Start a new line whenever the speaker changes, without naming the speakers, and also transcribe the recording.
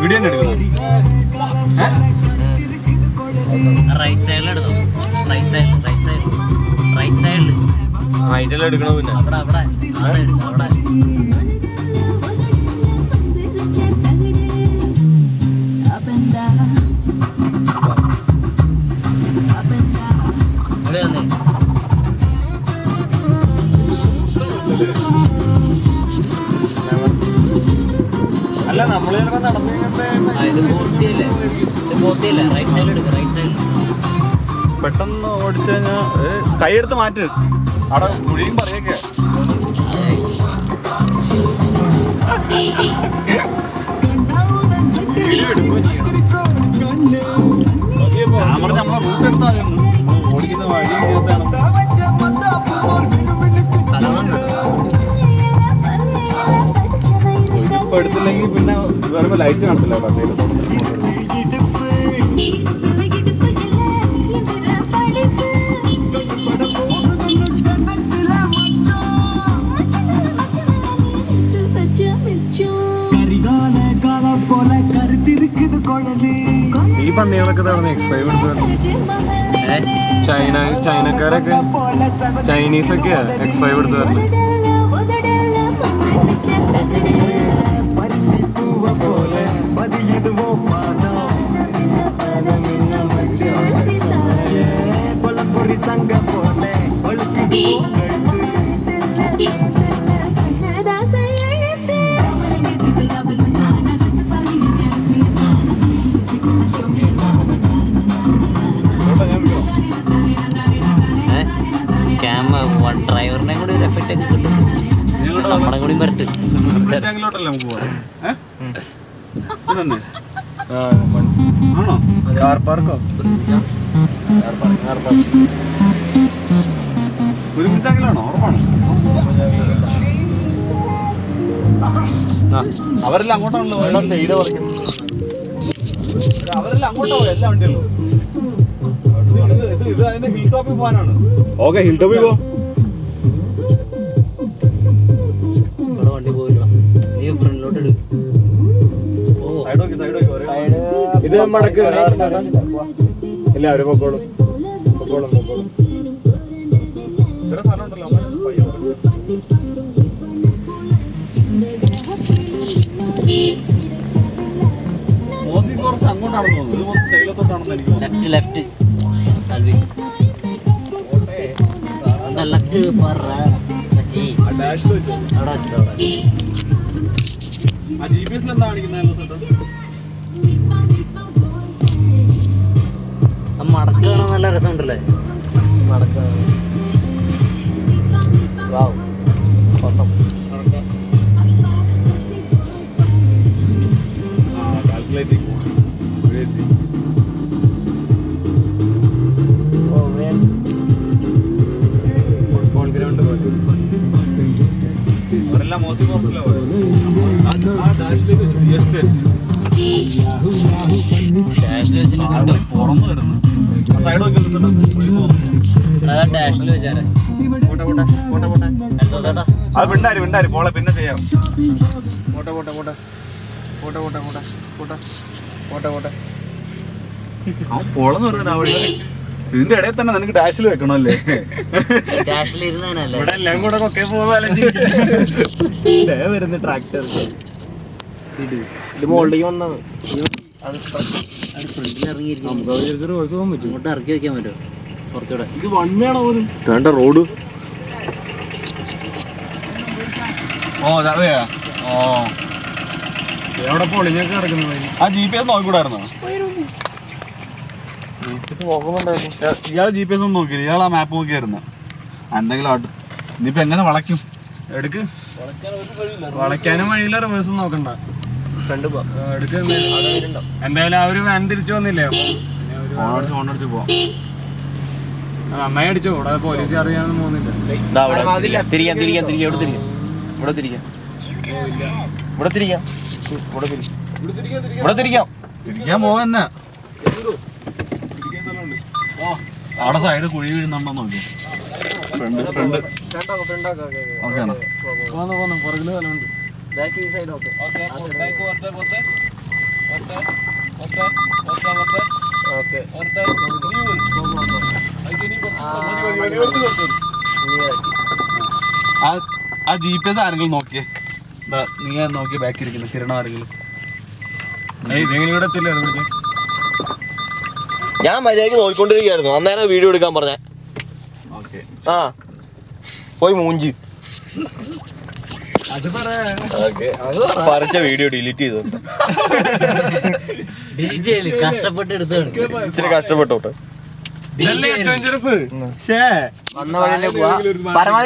Video എടുക്കണം.
Right സൈഡിൽ എടുത്തോ റൈറ്റ് സൈഡിൽ റൈറ്റ് സൈഡിൽ റൈറ്റ് സൈഡിൽ
റൈറ്റിൽ എടുക്കണ. പിന്നെ
അവിടെ അവിടെ. ആ സൈഡിൽ അവിടെ.
അല്ല നമ്മൾ ചിലപ്പോ നടന്നു
ആ, ഇത് പൂർത്തിയല്ലേ? ഇത് പൂർത്തിയല്ലേ? റൈറ്റ് സൈഡിൽ എടുക്കുക റൈറ്റ് സൈഡിൽ
പെട്ടെന്ന് ഓടിച്ചു കഴിഞ്ഞാൽ കൈയെടുത്ത് മാറ്റ്. അവിടെ കുഴിയും പറയൊക്കെ. ക്യാമറ എടുത്തില്ലെങ്കിൽ പിന്നെ വേറെ ലൈറ്റ് കാണത്തില്ല കഥയിൽ ഈ പന്നികളൊക്കെ നടന്ന് എക്സ്പൈർ കൊടുത്തു ചൈന ചൈനക്കാരൊക്കെ ചൈനീസ് ചൈനീസൊക്കെയാ എക്സ്പൈർ കൊടുത്തു തരുന്നത്
சங்க போல ஒழுக்கு ക്യാമറ ഡ്രൈവറിനെ കൂടി റെഫിറ്റ് ഒക്കെ കിട്ടും നമ്മുടെ കൂടി വരട്ട്.
അങ്ങോട്ടല്ലേ നമുക്ക് പോവാം? ആണോ? കാർ പാർക്കോ കുരുമിറ്റാങ്കിലാണോ ഉറപ്പാണോ? ആ, അവരെല്ലാം അങ്ങോട്ടാണല്ലോ അവരെല്ലാം അങ്ങോട്ടാ പോയി എല്ലാ വണ്ടിയുള്ളൂ ഇത് ഇത് ഇത് അതിന്റെ ഹിൽ ടോപ്പിൽ പോകാനാണ്. ഓക്കെ ഹിൽ ടോപ്പിൽ പോ.
വണ്ടി പോയില്ല നീ ഫ്രണ്ടിലോട്ട്
എടു ഇത് മടക്ക് ഇല്ല. അവർ പൊക്കോളും. പൊക്കോളും പൊക്കോളും. കുറച്ച് അങ്ങോട്ടാണെന്ന് തോന്നുന്നു.
ലെഫ്റ്റ് ലെഫ്റ്റ് ലെഫ്റ്റ് പറ.
ജി കാണിക്കുന്നത്
മടക്കാണ് നല്ല രസമുണ്ടല്ലേ? മടക്കാണോ.
പുറന്നു സൈഡ് നോക്കി
അതാ ഡാഷിൽ വെച്ചാലേ
വിണ്ടാരി വിണ്ടാരി പോളെ പിന്നെ ചെയ്യാം പോട്ടെ പോട്ടെ പോട്ടെ പോട്ടെ പോട്ടെ പോട്ടെ പോട്ടെ പോട്ടെ പോട്ടെ അവൻ പോളെന്ന് പറഞ്ഞ അവിടെ ഇതിന്റെ ഇടയിൽ തന്നെ നിനക്ക് ഡാഷിൽ വെക്കണല്ലേ
ഡാഷിൽ ഇരുന്നതിനല്ലേ
എല്ലാം കൂടെ ഒക്കെ വരുന്ന ട്രാക്ടർ. ഇത് മോളിലേക്ക്
ഇങ്ങോട്ട് ഇറക്കി വെക്കാൻ പറ്റുമോ? കുറച്ചുകൂടെ
ഇത് വണ്മയാണോ പോലും? വേണ്ട റോഡ്. ഓ ഓ. എവിടെ പൊളിഞ്ഞൊക്കെ കിടക്കുന്നത് ആ ജി പി എസ് നോക്കിക്കൂടായിരുന്നോ? ഇയാൾ ജി പി എസ് ഒന്നും നോക്കിയില്ല. ഇയാൾ ആ മാപ്പ് നോക്കിയായിരുന്നു. എന്തെങ്കിലും ആട്ട് ഇനിയിപ്പോ എങ്ങനെ വളയ്ക്കും? എടുക്ക്.
വളയ്ക്കാനും വഴിയില്ല. റിവേഴ്സും നോക്കണ്ട. എടുക്ക് എന്തായാലും അവർ വാൻ തിരിച്ചു വന്നില്ലേ? അപ്പൊ
ഓണടിച്ച് ഓണടിച്ച് പോവാം.
നന്നായി അടിച്ചു. ഇവിടെ പോലീസ് അറിയാനൊന്നും പോകുന്നില്ല.
തിരിക്കാൻ തിരിക്കാൻ തിരിക്കാം ഇവിടെ തിരിക്കാം ഇവിടെ തിരിക്കാം ഇവിടെ തിരിക്കാം ഇവിടെ തിരിക്കാം ഇവിടെ തിരിക്കാം
തിരിക്കാൻ പോവാ തന്നെ അവിടെ സൈഡ് കുഴി വീഴുന്നുണ്ടോ നോക്കി ഫ്രണ്ട് ഫ്രണ്ട്. ഓക്കെ ആണോ
പോന്നു പുറകിൽ സ്ഥലമുണ്ട്
ആ ആ ജി പി എസ് ആരെങ്കിലും നോക്കിയേ? നീ നോക്കി ബാക്കി ഇരിക്കുന്നു കിരണ ആരെങ്കിലും.
ഞാൻ മര്യാദയ്ക്ക് നോക്കിക്കൊണ്ടിരിക്കുകയായിരുന്നു. അന്നേരം വീഡിയോ എടുക്കാൻ പറഞ്ഞ.
ഓക്കെ
ആ പോയി മൂഞ്ചി. പറിച്ച വീഡിയോ ഡിലീറ്റ് ചെയ്തു
ഡിലീറ്റ് ചെയ്യൽ കഷ്ടപ്പെട്ട് എടുത്താണ്
ഇച്ചിരി കഷ്ടപ്പെട്ടോട്ടെ
വന്ന വഴിയിലെ പോവാ.